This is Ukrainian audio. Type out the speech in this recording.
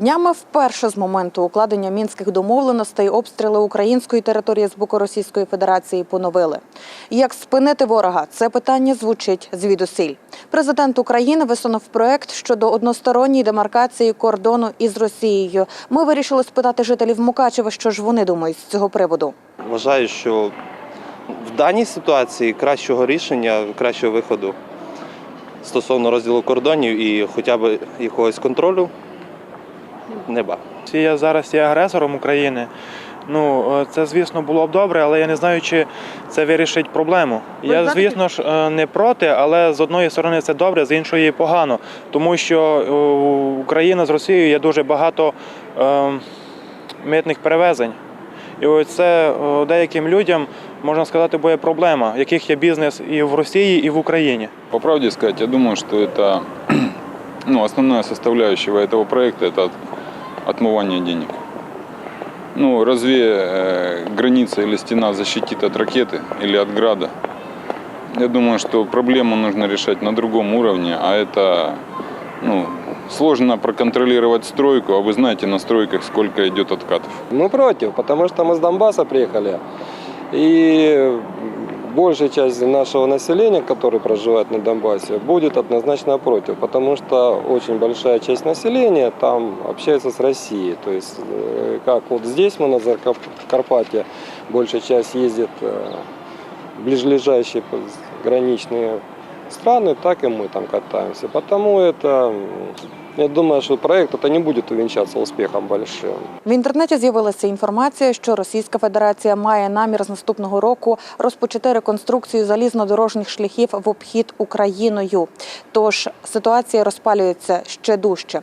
Днями вперше з моменту укладення мінських домовленостей обстріли української території з боку Російської Федерації поновили. Як спинити ворога? Це питання звучить звідусіль. Президент України висунув проект щодо односторонньої демаркації кордону із Росією. Ми вирішили спитати жителів Мукачева, що ж вони думають з цього приводу. Вважаю, що в даній ситуації кращого рішення, кращого виходу стосовно розділу кордонів і хоча б якогось контролю неба. Росія зараз є агресором України. Ну е, це звісно було б добре, але я не знаю, чи це вирішить проблему. Ви я, знаєте- звісно ж, е, не проти, але з одної сторони це добре, з іншої погано. Тому що е, Україна з Росією є дуже багато е, митних перевезень. І ось це е, деяким людям можна сказати, буде проблема, в яких є бізнес і в Росії, і в Україні. По правде сказать, я думаю, что это ну, основная составляющая этого проекта это от- отмывание денег. Ну, разве э, граница или стена защитит от ракеты или от града? Я думаю, что проблему нужно решать на другом уровне, а это ну, сложно проконтролировать стройку, а вы знаете на стройках сколько идет откатов. Мы против, потому что мы с Донбасса приехали. И большая часть нашего населения, которое проживает на Донбассе, будет однозначно против, потому что очень большая часть населения там общается с Россией. То есть, э, как вот здесь мы на Закарпатье, большая часть ездит э, в ближайшие граничные страны, так и мы там катаемся. Потому это, м, я думаю, что проект это не будет увенчаться успехом большим. В інтернеті з'явилася інформація, що Російська Федерація має намір з наступного року розпочати реконструкцію залізнодорожніх шляхів в обхід Україною. Тож ситуація розпалюється ще дужче.